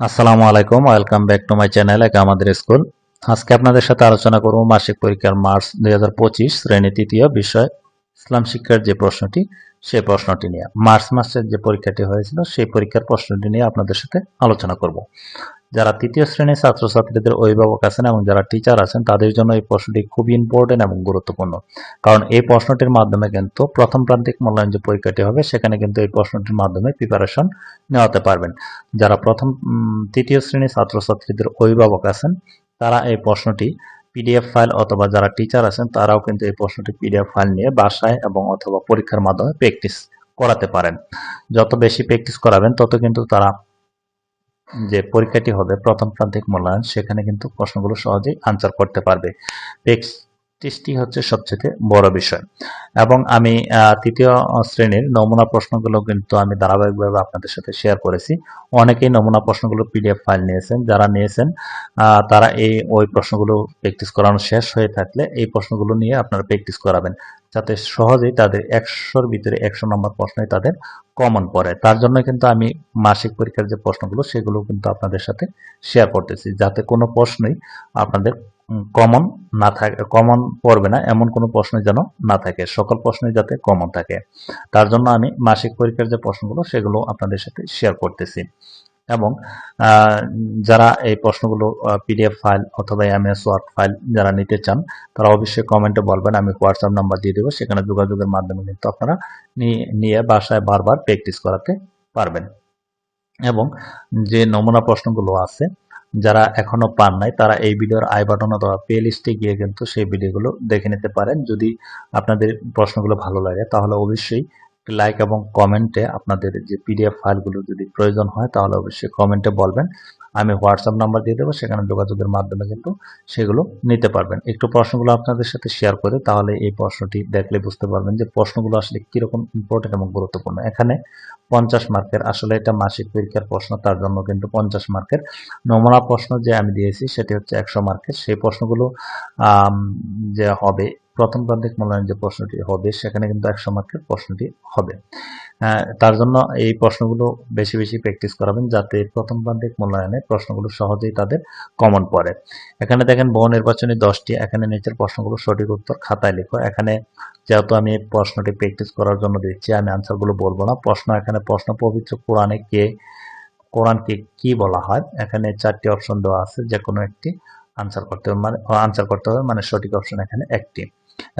আসসালামু আলাইকুম, welcome back to my channel এক আমাদের স্কুল। আজকে আপনাদের সাথে আলোচনা করব মাসিক পরীক্ষার মার্চ দুই হাজার পঁচিশ শ্রেণি তৃতীয় বিষয়, ইসলাম শিক্ষার যে প্রশ্নটি, সেই প্রশ্নটি নিয়ে। মার্চ মাসের যে পরীক্ষাটি হয়েছিল, সেই পরীক্ষার প্রশ্নটি নিয়ে আপনাদের সাথে আলোচনা করব। যারা তৃতীয় শ্রেণির ছাত্রছাত্রীদের অভিভাবক আছেন এবং যারা টিচার আছেন, তাদের জন্য এই প্রশ্নটি খুবই ইম্পর্টেন্ট এবং গুরুত্বপূর্ণ। কারণ এই প্রশ্নটির মাধ্যমে কিন্তু প্রথম প্রান্তিক মূল্যায়ন যে পরীক্ষাটি হবে, সেখানে কিন্তু এই প্রশ্নটির মাধ্যমে প্রিপারেশন নেওয়াতে পারবেন। যারা প্রথম তৃতীয় শ্রেণির ছাত্রছাত্রীদের অভিভাবক আছেন, তারা এই প্রশ্নটি পিডিএফ ফাইল অথবা যারা টিচার আছেন, তারাও কিন্তু এই প্রশ্নটি পিডিএফ ফাইল নিয়ে বাসায় এবং অথবা পরীক্ষার মাধ্যমে প্র্যাকটিস করাতে পারেন। যত বেশি প্র্যাকটিস করাবেন, তত কিন্তু তারা যে পরীক্ষাটি হবে প্রথম প্রান্তিক মূল্যায়ন, সেখানে কিন্তু প্রশ্নগুলো সহজেই আনসার করতে পারবে। প্র্যাকটিসটি হচ্ছে সবচেয়ে বড় বিষয়। এবং আমি তৃতীয় শ্রেণির নমুনা প্রশ্নগুলো কিন্তু আমি ধারাবাহিকভাবে আপনাদের সাথে শেয়ার করেছি। অনেকেই নমুনা প্রশ্নগুলো পিডিএফ ফাইল নিয়েছেন। যারা নিয়েছেন তারা এই, ওই প্রশ্নগুলো প্র্যাকটিস করানো শেষ হয়ে থাকলে এই প্রশ্নগুলো নিয়ে আপনারা প্র্যাকটিস করাবেন। যাতে সহজেই তাদের একশোর ভিতরে একশো নম্বর প্রশ্নই তাদের কমন পড়ে। তার জন্য কিন্তু আমি মাসিক পরীক্ষার যে প্রশ্নগুলো সেগুলো কিন্তু আপনাদের সাথে শেয়ার করতেছি। যাতে কোনো প্রশ্নই আপনাদের কমন না থাকে কমন পড়বে না, এমন কোনো প্রশ্ন যেন না থাকে। সকল প্রশ্নই যাতে কমন থাকে। তার জন্য আমি মাসিক পরীক্ষার যে প্রশ্নগুলো, সেগুলো আপনাদের সাথে শেয়ার করতেছি। এবং যারা এই প্রশ্নগুলো পিডিএফ ফাইল অথবা এম এস ওয়ার্ড ফাইল যারা নিতে চান, তারা অবশ্যই কমেন্টে বলবেন, আমি হোয়াটসঅ্যাপ নাম্বার দিয়ে দেবো, সেখানে যোগাযোগের মাধ্যমে কিন্তু আপনারা নিয়ে বাসায় বারবার প্র্যাকটিস করাতে পারবেন। এবং যে নমুনা প্রশ্নগুলো আছে, যারা এখনও পান নাই, তারা এই ভিডিওর আই বাটন অথবা প্লে লিস্টে গিয়ে কিন্তু সেই ভিডিওগুলো দেখে নিতে পারেন। যদি আপনাদের প্রশ্নগুলো ভালো লাগে, তাহলে অবশ্যই লাইক এবং কমেন্টে আপনাদের যে পিডিএফ ফাইলগুলো যদি প্রয়োজন হয়, তাহলে অবশ্যই কমেন্টে বলবেন। আমি হোয়াটসঅ্যাপ নাম্বার দিয়ে দেবো, সেখানে যোগাযোগের মাধ্যমে কিন্তু সেগুলো নিতে পারবেন। একটু প্রশ্নগুলো আপনাদের সাথে শেয়ার করে, তাহলে এই প্রশ্নটি দেখলে বুঝতে পারবেন যে প্রশ্নগুলো আসলে কীরকম ইম্পর্টেন্ট এবং গুরুত্বপূর্ণ। এখানে পঞ্চাশ মার্কের আসলে এটা মাসিক পরীক্ষার প্রশ্ন তার জন্য কিন্তু পঞ্চাশ মার্কের। নমুনা প্রশ্ন যে আমি দিয়েছি সেটি হচ্ছে একশো মার্কের। সেই প্রশ্নগুলো যে হবে প্রথম প্রান্তিক মূল্যায়ন যে প্রশ্নটি হবে সেখানে কিন্তু একশো মার্কের প্রশ্নটি হবে। আহ, তার জন্য এই প্রশ্নগুলো বেশি বেশি প্র্যাকটিস করাবেন যাতে প্রথম প্রান্তিক মূল্যায়নে প্রশ্নগুলো সহজেই তাদের কমন পড়ে। এখানে দেখেন বহু নির্বাচনী দশটি এখানে নিচের প্রশ্নগুলো সঠিক উত্তর খাতায় লিখো। এখানে যেহেতু আমি প্রশ্নটি প্র্যাকটিস করার জন্য দিচ্ছি আমি আনসারগুলো বলব না। প্রশ্ন এখানে প্রশ্ন, পবিত্র কোরআনে কে, কোরআনকে কি বলা হয়? এখানে চারটি অপশন দেওয়া আছে যে কোনো একটি আনসার করতে হবে মানে আনসার করতে হবে মানে সঠিক অপশন এখানে একটি।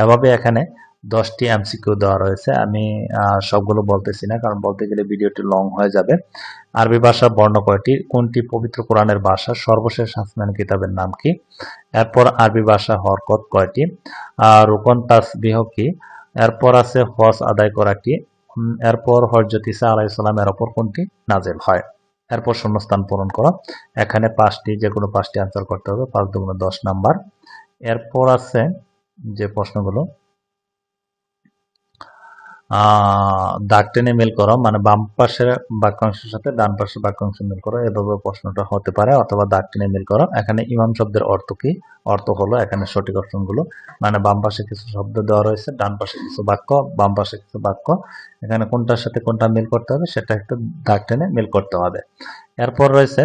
এভাবে এখানে দশটি এমসিকিউ দেওয়া রয়েছে। আমি সবগুলো বলতেছি না, কারণ বলতে গেলে ভিডিওটি লং হয়ে যাবে। আরবি ভাষার বর্ণ কয়টি? কোনটি পবিত্র কোরআনের ভাষা? সর্বশেষ আসমান কিতাবের নাম কি? এরপর আরবি ভাষা হরকত কয়টি? আর রোকন তাসবিহ কি? এরপর আছে হজ আদায় করা কি? এরপর হজরত ইসা আলাইসাল্লামের ওপর কোনটি? নাজেল হয়। এরপর শূন্যস্থান পূরণ করা। এখানে পাঁচটি, যে কোনো পাঁচটি আনসার করতে হবে। পাঁচ দুগুণ দশ নাম্বার। এরপর আছে যে প্রশ্নগুলো দাগ টেনে মিল করো মানে বাম পাশের বাক্যাংশের সাথে ডান পাশের বাক্যাংশ মিল করো, এভাবে প্রশ্নটা হতে পারে, অথবা দাগ টেনে মিল করো। এখানে ইমাম শব্দের অর্থ কি? অর্থ হলো এখানে সঠিক অপশনগুলো মানে বাম পাশে কিছু শব্দ দেওয়া রয়েছে, ডান পাশে কিছু বাক্য, বাম পাশে কিছু বাক্য। এখানে কোনটার সাথে কোনটা মিল করতে হবে, সেটা একটু দাগ টেনে মিল করতে হবে। এরপর রয়েছে,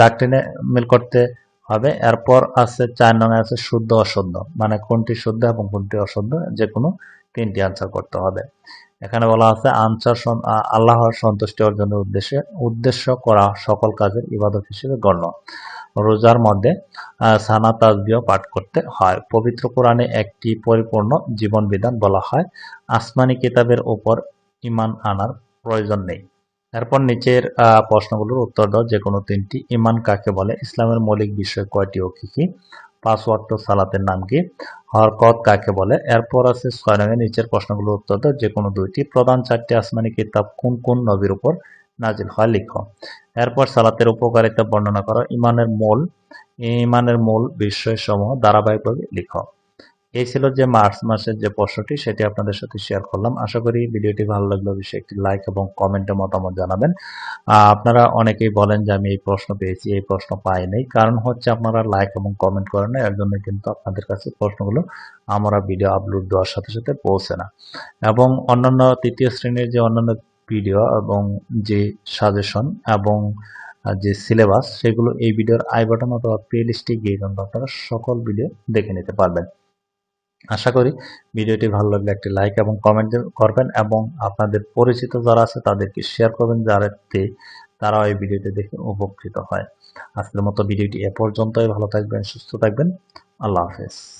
দাগ টেনে মিল করতে হবে, এরপর আছে চার নং আছে শুদ্ধ অশুদ্ধ মানে কোনটি শুদ্ধ এবং কোনটি অশুদ্ধ যে কোনো তিনটি আনসার করতে হবে। এখানে বলা আছে আনসার আল্লাহর সন্তুষ্টি অর্জনের উদ্দেশ্যে, উদ্দেশ্য করা সকল কাজের ইবাদত হিসেবে গণ্য। রোজার মধ্যে সানা তাজবিও পাঠ করতে হয়। পবিত্র কোরআনে একটি পরিপূর্ণ জীবন বিধান বলা হয়, আসমানি কিতাবের উপর ইমান আনার প্রয়োজন নেই। এরপর নিচের প্রশ্নগুলোর উত্তর দাও যে কোনো তিনটি। ইমান কাকে বলে? ইসলামের মৌলিক বিষয় কয়টি ও কি কি? পাঁচ ওয়াক্ত সালাতের নাম কি? হরকত কাকে বলে? এরপর আছে ছয় নঙের নিচের প্রশ্নগুলোর উত্তর দাও যে কোনো দুইটি। প্রধান চারটি আসমানি কিতাব কোন কোন নবীর উপর নাজিল হয়? লিখো। এরপর সালাতের উপকারিতা বর্ণনা করো। ইমানের মূল ইমানের মূল বিষয়সমূহ, ধারাবাহিকভাবে লিখো। এই ছিল যে মার্চ মাসের যে প্রশ্নটি, সেটি আপনাদের সাথে শেয়ার করলাম। আশা করি ভিডিওটি ভালো লাগলে অবশ্যই একটি লাইক এবং কমেন্টে মতামত জানাবেন। আপনারা অনেকেই বলেন যে আমি এই প্রশ্ন পেয়েছি, এই প্রশ্ন পাই নাই। কারণ হচ্ছে আপনারা লাইক এবং কমেন্ট করেন না, এর জন্য কিন্তু আপনাদের কাছে প্রশ্নগুলো আমরা ভিডিও আপলোড দেওয়ার সাথে সাথে পৌঁছে না। এবং অন্যান্য তৃতীয় শ্রেণির যে অন্যান্য ভিডিও এবং যে সাজেশন এবং যে সিলেবাস সেগুলো এই ভিডিওর আই বাটন অথবা প্লে লিস্টে গিয়ে কিন্তু আপনারা সকল ভিডিও দেখে নিতে পারবেন। আশা করি ভিডিওটি ভালো লাগলে একটি লাইক এবং কমেন্ট করবেন এবং আপনাদের পরিচিত যারা আছে তাদেরকে শেয়ার করবেন যাতে তারা ওই ভিডিওটি দেখে উপকৃত হয়। আজকের মতো ভিডিওটি এ পর্যন্তই। ভালো থাকবেন, সুস্থ থাকবেন। আল্লাহ হাফেজ।